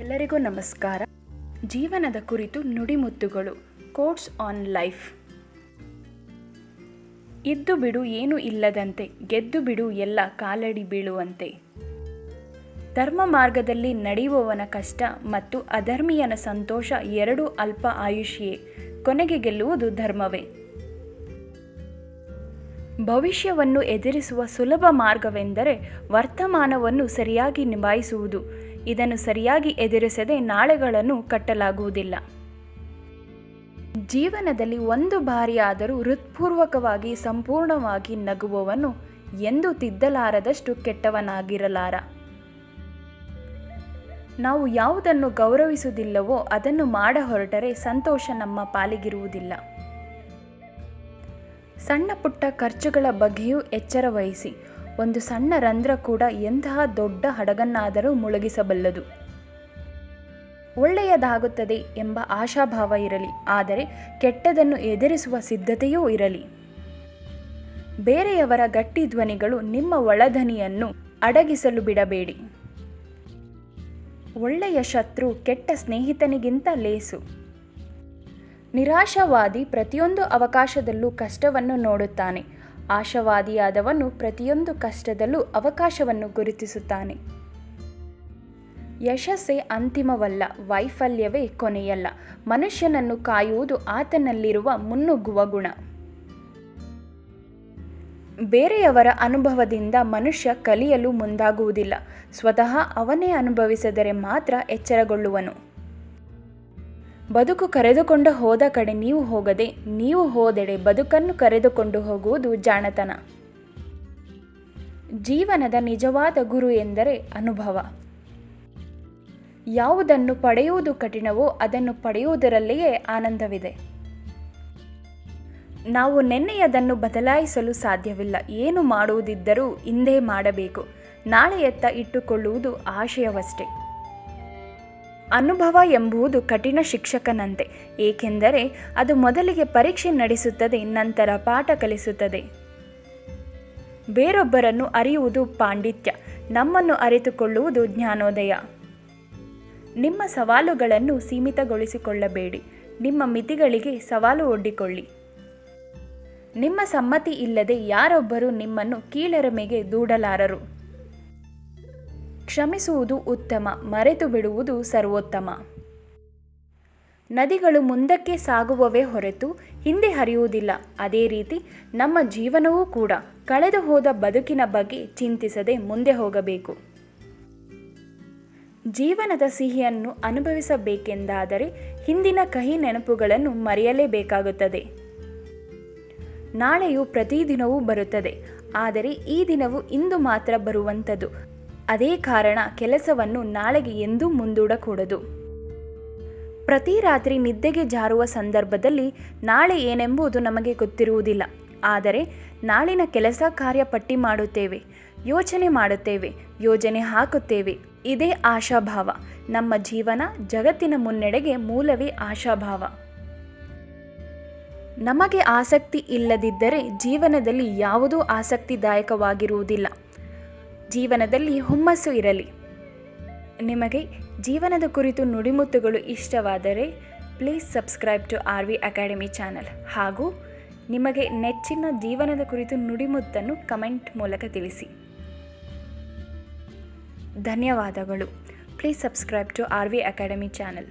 ಎಲ್ಲರಿಗೂ ನಮಸ್ಕಾರ. ಜೀವನದ ಕುರಿತು ನುಡಿಮುತ್ತುಗಳು ಕೋಟ್ಸ್ ಆನ್ ಲೈಫ್ ಇದ್ದು ಬಿಡು, ಏನು ಇಲ್ಲದಂತೆ, ಗೆದ್ದು ಬಿಡು, ಎಲ್ಲ ಕಾಲಡಿ ಬೀಳುವಂತೆ. ಧರ್ಮ ಮಾರ್ಗದಲ್ಲಿ ನಡೆಯುವವನ ಕಷ್ಟ ಮತ್ತು ಅಧರ್ಮೀಯನ ಸಂತೋಷ ಎರಡೂ ಅಲ್ಪ ಆಯುಷ್ಯೇ, ಕೊನೆಗೆ ಗೆಲ್ಲುವುದು ಧರ್ಮವೇ. ಭವಿಷ್ಯವನ್ನು ಎದುರಿಸುವ ಸುಲಭ ಮಾರ್ಗವೆಂದರೆ ವರ್ತಮಾನವನ್ನು ಸರಿಯಾಗಿ ನಿಭಾಯಿಸುವುದು ಇದನ್ನು ಸರಿಯಾಗಿ ಎದುರಿಸದೆ ನಾಳೆಗಳನ್ನು ಕಟ್ಟಲಾಗುವುದಿಲ್ಲ. ಜೀವನದಲ್ಲಿ ಒಂದು ಬಾರಿಯಾದರೂ ಹೃತ್ಪೂರ್ವಕವಾಗಿ ಸಂಪೂರ್ಣವಾಗಿ ನಗುವವನು ಎಂದು ತಿದ್ದಲಾರದಷ್ಟು ಕೆಟ್ಟವನಾಗಿರಲಾರ. ನಾವು ಯಾವುದನ್ನು ಗೌರವಿಸುವುದಿಲ್ಲವೋ ಅದನ್ನು ಮಾಡ ಹೊರಟರೆ ಸಂತೋಷ ನಮ್ಮ ಪಾಲಿಗಿರುವುದಿಲ್ಲ. ಸಣ್ಣ ಪುಟ್ಟ ಖರ್ಚುಗಳ ಬಗ್ಗೆಯೂ ಎಚ್ಚರ ವಹಿಸಿ ಒಂದು ಸಣ್ಣ ರಂಧ್ರ ಕೂಡ ಎಂತಹ ದೊಡ್ಡ ಹಡಗನ್ನಾದರೂ ಮುಳುಗಿಸಬಲ್ಲದು. ಒಳ್ಳೆಯದಾಗುತ್ತದೆ ಎಂಬ ಆಶಾಭಾವ ಇರಲಿ, ಆದರೆ ಕೆಟ್ಟದನ್ನು ಎದುರಿಸುವ ಸಿದ್ಧತೆಯೂ ಇರಲಿ. ಬೇರೆಯವರ ಗಟ್ಟಿ ಧ್ವನಿಗಳು ನಿಮ್ಮ ಒಳಧನಿಯನ್ನು ಅಡಗಿಸಲು ಬಿಡಬೇಡಿ. ಒಳ್ಳೆಯ ಶತ್ರು ಕೆಟ್ಟ ಸ್ನೇಹಿತನಿಗಿಂತ ಲೇಸು. ನಿರಾಶಾವಾದಿ ಪ್ರತಿಯೊಂದು ಅವಕಾಶದಲ್ಲೂ ಕಷ್ಟವನ್ನು ನೋಡುತ್ತಾನೆ. ಆಶಾವಾದಿಯಾದವನು ಪ್ರತಿಯೊಂದು ಕಷ್ಟದಲ್ಲೂ ಅವಕಾಶವನ್ನು ಗುರುತಿಸುತ್ತಾನೆ. ಯಶಸ್ಸೇ ಅಂತಿಮವಲ್ಲ, ವೈಫಲ್ಯವೇ ಕೊನೆಯಲ್ಲ. ಮನುಷ್ಯನನ್ನು ಕಾಯುವುದು ಆತನಲ್ಲಿರುವ ಮುನ್ನುಗ್ಗುವ ಗುಣ. ಬೇರೆಯವರ ಅನುಭವದಿಂದ ಮನುಷ್ಯ ಕಲಿಯಲು ಮುಂದಾಗುವುದಿಲ್ಲ. ಸ್ವತಃ ಅವನೇ ಅನುಭವಿಸಿದರೆ ಮಾತ್ರ ಎಚ್ಚರಗೊಳ್ಳುವನು. ಬದುಕು ಕರೆದುಕೊಂಡು ಹೋದ ಕಡೆ ನೀವು ಹೋಗದೆ ನೀವು ಹೋದೆಡೆ ಬದುಕನ್ನು ಕರೆದುಕೊಂಡು ಹೋಗುವುದು ಜಾಣತನ. ಜೀವನದ ನಿಜವಾದ ಗುರು ಎಂದರೆ ಅನುಭವ. ಯಾವುದನ್ನು ಪಡೆಯುವುದು ಕಠಿಣವೋ ಅದನ್ನು ಪಡೆಯುವುದರಲ್ಲಿಯೇ ಆನಂದವಿದೆ. ನಾವು ನೆನ್ನೆಯದನ್ನು ಬದಲಾಯಿಸಲು ಸಾಧ್ಯವಿಲ್ಲ. ಏನು ಮಾಡುವುದಿದ್ದರೂ ಇಂದೇ ಮಾಡಬೇಕು. ನಾಳೆಯತ್ತ ಇಟ್ಟುಕೊಳ್ಳುವುದು ಆಶಯವಷ್ಟೇ. ಅನುಭವ ಎಂಬುದು ಕಠಿಣ ಶಿಕ್ಷಕನಂತೆ, ಏಕೆಂದರೆ ಅದು ಮೊದಲಿಗೆ ಪರೀಕ್ಷೆ ನಡೆಸುತ್ತದೆ, ನಂತರ ಪಾಠ ಕಲಿಸುತ್ತದೆ. ಬೇರೊಬ್ಬರನ್ನು ಅರಿಯುವುದು ಪಾಂಡಿತ್ಯ, ನಮ್ಮನ್ನು ಅರಿತುಕೊಳ್ಳುವುದು ಜ್ಞಾನೋದಯ. ನಿಮ್ಮ ಸವಾಲುಗಳನ್ನು ಸೀಮಿತಗೊಳಿಸಿಕೊಳ್ಳಬೇಡಿ, ನಿಮ್ಮ ಮಿತಿಗಳಿಗೆ ಸವಾಲು ಒಡ್ಡಿಕೊಳ್ಳಿ. ನಿಮ್ಮ ಸಮ್ಮತಿ ಇಲ್ಲದೆ ಯಾರೊಬ್ಬರು ನಿಮ್ಮನ್ನು ಕೀಳರಿಮೆಗೆ ದೂಡಲಾರರು. ಕ್ಷಮಿಸುವುದು ಉತ್ತಮ, ಮರೆತು ಬಿಡುವುದು ಸರ್ವೋತ್ತಮ. ನದಿಗಳು ಮುಂದಕ್ಕೆ ಸಾಗುವವೇ ಹೊರತು ಹಿಂದೆ ಹರಿಯುವುದಿಲ್ಲ. ಅದೇ ರೀತಿ ನಮ್ಮ ಜೀವನವೂ ಕೂಡ ಕಳೆದು ಹೋದ ಬದುಕಿನ ಬಗ್ಗೆ ಚಿಂತಿಸದೆ ಮುಂದೆ ಹೋಗಬೇಕು. ಜೀವನದ ಸಿಹಿಯನ್ನು ಅನುಭವಿಸಬೇಕೆಂದಾದರೆ ಹಿಂದಿನ ಕಹಿ ನೆನಪುಗಳನ್ನು ಮರೆಯಲೇಬೇಕಾಗುತ್ತದೆ. ನಾಳೆಯು ಪ್ರತಿದಿನವೂ ಬರುತ್ತದೆ. ಆದರೆ ಈ ದಿನವು ಇಂದು ಮಾತ್ರ ಬರುವಂಥದ್ದು. ಅದೇ ಕಾರಣ ಕೆಲಸವನ್ನು ನಾಳೆಗೆ ಎಂದೂ ಮುಂದೂಡಕೂಡದು. ಪ್ರತಿ ರಾತ್ರಿ ನಿದ್ದೆಗೆ ಜಾರುವ ಸಂದರ್ಭದಲ್ಲಿ ನಾಳೆ ಏನೆಂಬುದು ನಮಗೆ ಗೊತ್ತಿರುವುದಿಲ್ಲ. ಆದರೆ ನಾಳಿನ ಕೆಲಸ ಕಾರ್ಯ ಪಟ್ಟಿ ಮಾಡುತ್ತೇವೆ, ಯೋಚನೆ ಮಾಡುತ್ತೇವೆ, ಯೋಜನೆ ಹಾಕುತ್ತೇವೆ. ಇದೇ ಆಶಾಭಾವ. ನಮ್ಮ ಜೀವನ ಜಗತ್ತಿನ ಮುನ್ನಡೆಗೆ ಮೂಲವೇ ಆಶಾಭಾವ. ನಮಗೆ ಆಸಕ್ತಿ ಇಲ್ಲದಿದ್ದರೆ ಜೀವನದಲ್ಲಿ ಯಾವುದೂ ಆಸಕ್ತಿದಾಯಕವಾಗಿರುವುದಿಲ್ಲ. ಜೀವನದಲ್ಲಿ ಹುಮ್ಮಸ್ಸು ಇರಲಿ. ನಿಮಗೆ ಜೀವನದ ಕುರಿತು ನುಡಿಮುತ್ತುಗಳು ಇಷ್ಟವಾದರೆ please subscribe to R V academy channel ಹಾಗೂ ನಿಮಗೆ ನೆಚ್ಚಿನ ಜೀವನದ ಕುರಿತು ನುಡಿಮುತ್ತನ್ನು ಕಮೆಂಟ್ ಮೂಲಕ ತಿಳಿಸಿ. ಧನ್ಯವಾದಗಳು. Please subscribe to R V academy channel.